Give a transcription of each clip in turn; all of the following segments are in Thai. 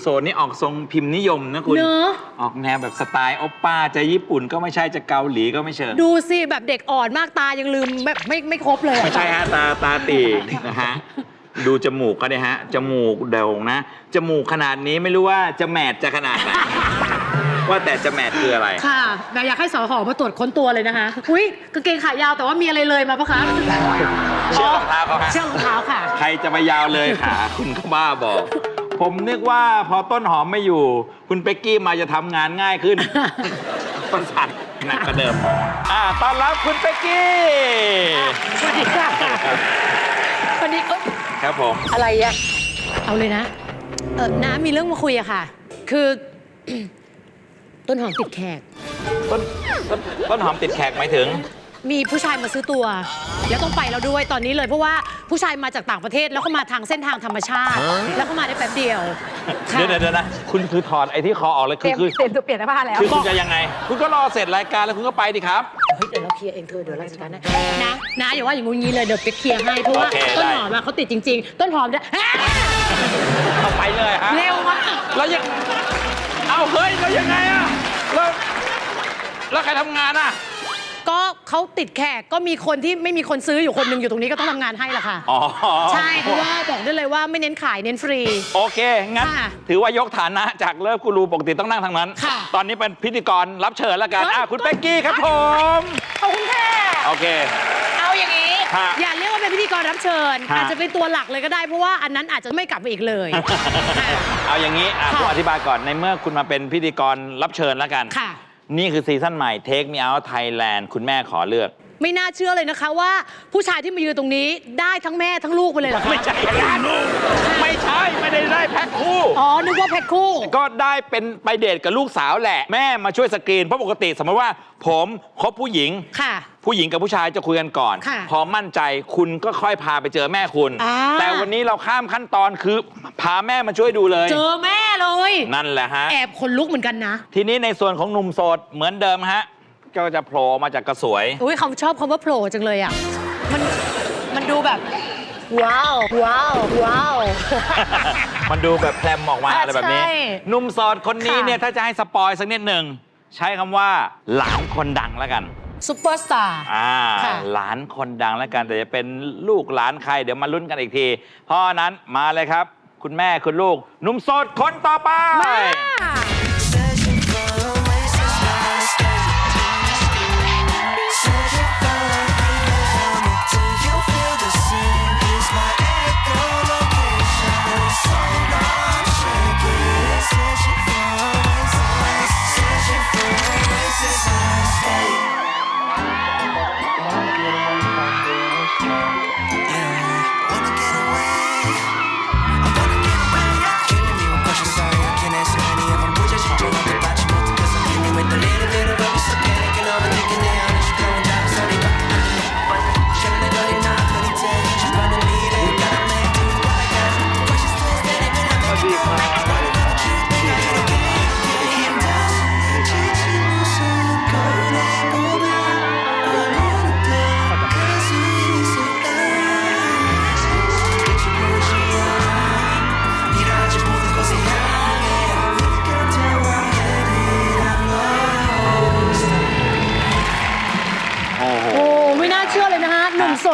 โซนนี่ออกทรงพิมพ์นิยมนะคุณ เนอะออกแนวแบบสไตล์โอปป้าจะญี่ปุ่นก็ไม่ใช่จะเกาหลีก็ไม่เชิงดูสิแบบเด็กอ่อนมากตายังลืมแบบไม่ไม่ครบเลยอะไม่ใช่ฮะตาตาตีนะฮะ ดูจมูกก็ได้ฮะ จมูกโด่งนะ จมูกขนาดนี้ไม่รู้ว่าจะแมทจะขนาดไหน ว่าแต่จะแมทคืออะไร ค่ะแม่อยากให้สอหอมาตรวจค้นตัวเลยนะคะอุ้ยกางเกงขายาวแต่ว่ามีอะไรเลยมาปะคะเชือกรองเท้าเขาฮะ เชือกรองเท้าค่ะ ใครจะมายาวเลยขาคุณก็บ้าบอก ผมนึกว่าพอต้นหอมไม่อยู่ คุณเป๊กกี้มาจะทำงานง่ายขึ้น ประสาทหนักกว่าเดิม อ่าต้อนรับคุณเป๊กกี้ สวัสดีค่ะวันนี้เอ้ยครับผม อะไรอะเอาเลยนะเออน้ามีเรื่องมาคุยอะค่ะ คือ ต้นหอมติดแขก ต้นต้นต้นหอมติดแขกหมายถึง มีผู้ชายมาซื้อตัว แล้วต้องไปแล้วด้วยตอนนี้เลยเพราะว่าผู้ชายมาจากต่างประเทศแล้วก็มาทางเส้นทางธรรมชาติ แล้วก็มาได้แป๊บเดียวค่ะเดี๋ยวเดี๋ยวเดี๋ยวนะคุณคือถอดไอ้ที่คอออกเลยเตคือรียมคือเตรียมตัวเปลี่ยนเสื้อผ้าแล้ว คือคุณจะยังไง คุณก็รอเสร็จรายการแล้วคุณก็ไปดิครับ เฮ้ยเดี๋ยวเราเคลียร์เองเธอเดี๋ยวเราจัดการให้นะนะอย่าว่าอย่างงูงี้เลยเดี๋ยวไปเคลียร์ให้เพราะว่าโอเคต้นได้ หอมอะเขาติดจริง ๆ ต้นหอมเนี่ยอ่าเอาไปเลยฮะเร็วมากแล้วยังเอาเฮ้ยแล้วยังไงอะแล้วแล้วใครทำงานอะ ก็เขาติดแขกก็มีคนที่ไม่มีคนซื้ออยู่คนหนึ่งอยู่ตรงนี้ก็ต้องทำงานให้ละค่ะ อ๋อใช่เพราะว่าบอกได้เลยว่าไม่เน้นขายเน้นฟรี โอเค งั้น ค่ะถือว่ายกฐานะจากเลิฟกูรูปกติต้องนั่งทางนั้น ค่ะตอนนี้เป็นพิธีกรรับเชิญแล้วกันเฮ้ย อะคุณเป๊กกี้ครับผม ขอบคุณค่ะโอเคเอาอย่างนี้ ฮะ อย่าเรียกว่าเป็นพิธีกรรับเชิญ ฮะ อาจจะเป็นตัวหลักเลยก็ได้เพราะว่าอันนั้นอาจจะไม่กลับมาอีกเลยค่ะเอาอย่างนี้อะค่ะผมอธิบายก่อนในเมื่อคุณมาเป็นพิธีกรรับเชิญแล้วกัน ค่ะ นี่คือซีซั่นใหม่ Take Me Out Thailand คุณแม่ขอเลือก ไม่น่าเชื่อเลยนะคะว่า ผู้ชายที่มายืนตรงนี้ได้ทั้งแม่ทั้งลูกไปเลยเหรอคะไม่ใช่กันไม่ใช่ ไม่ได้ได้แพ็คคู่ อ๋อ นึกว่าแพ็คคู่ ก็ได้เป็นไปเดทกับลูกสาวแหละ แม่มาช่วยสกรีน เพราะปกติสมมติว่าผมคบผู้หญิง ค่ะ ผู้หญิงกับผู้ชายจะคุยกันก่อน ค่ะพอมั่นใจคุณก็ค่อยพาไปเจอแม่คุณ อ่า แต่วันนี้เราข้ามขั้นตอนคือพาแม่มาช่วยดูเลย เจอแม่เลย นั่นแหละฮะ แอบขนลุกเหมือนกันนะ ทีนี้ในส่วนของหนุ่มโสดเหมือนเดิมฮะ ก็จะโผล่มาจากกระสวย อุ้ยเขาชอบคำว่าโผล่จังเลยอะ มัน มันดูแบบ ว้าว ว้าว ว้าว มันดูแบบแพรมออกมาอะอะไรแบบนี้ ใช่หนุ่มโสดคนนี้ค่ะเนี่ย ถ้าจะให้สปอยสักนิดหนึ่ง ใช้คำว่าหลานคนดังแล้วกัน ซุปเปอร์สตาร์ อ่าค่ะ หลานคนดังแล้วกันแต่จะเป็นลูกหลานใคร เดี๋ยวมาลุ้นกันอีกทีเพราะฉะนั้นมาเลยครับ คุณแม่คุณลูกหนุ่มโสดคนต่อไป มา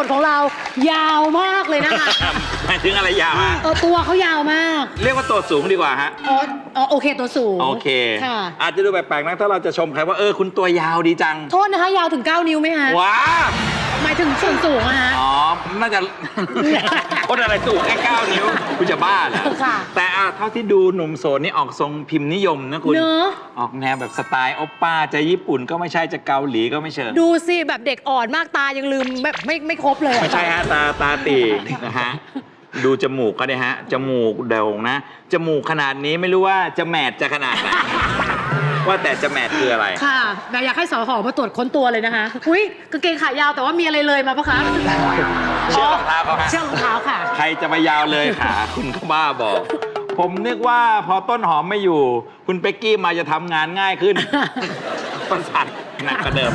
นะคะหนุ่มโสดของเรายาวมากเลยนะคะ หมายถึงอะไรยาวฮะเออตัวเขายาวมากเรียกว่าตัวสูงดีกว่าฮะ อ๋ออ๋อโอเคตัวสูงโอเค ค่ะ อาจจะดูแปลกๆนะถ้าเราจะชมใครว่าเออคุณตัวยาวดีจัง โทษนะคะ ยาวถึง 9 นิ้วไหมฮะว้า หมายถึงส่วนสูงอะฮะ อ๋อ น่าจะ คนอะไรสูงแค่9นิ้วคุณจะบ้าเหรอค่ะ แต่อะเท่าที่ดูหนุ่มโสดนี่ออกทรงพิมพ์นิยมนะคุณ เนอะออกแนวแบบสไตล์โอปป้าจะญี่ปุ่นก็ไม่ใช่จะเกาหลีก็ไม่เชิง ดูสิแบบเด็กอ่อนมากตายังลืมแบบไม่ไม่ครบเลยอะไม่ใช่ฮะตาตาตีนะฮะ ดูจมูกก็ได้ฮะ จมูกโด่งนะ จมูกขนาดนี้ไม่รู้ว่าจะแมทจะขนาดไหน ว่าแต่จะแมทคืออะไร ค่ะแม่อยากให้สอหอมาตรวจค้นตัวเลยนะคะ อุ้ยกางเกงขายาวแต่ว่ามีอะไรเลยมาปะคะเชือกรองเท้าเขาฮะ เชือกรองเท้าค่ะ ใครจะมายาวเลยขา คุณก็บ้าบอก ผมนึกว่าพอต้นหอมไม่อยู่ คุณเป๊กกี้มาจะทำงานง่ายขึ้น ประสาทหนักกว่าเดิม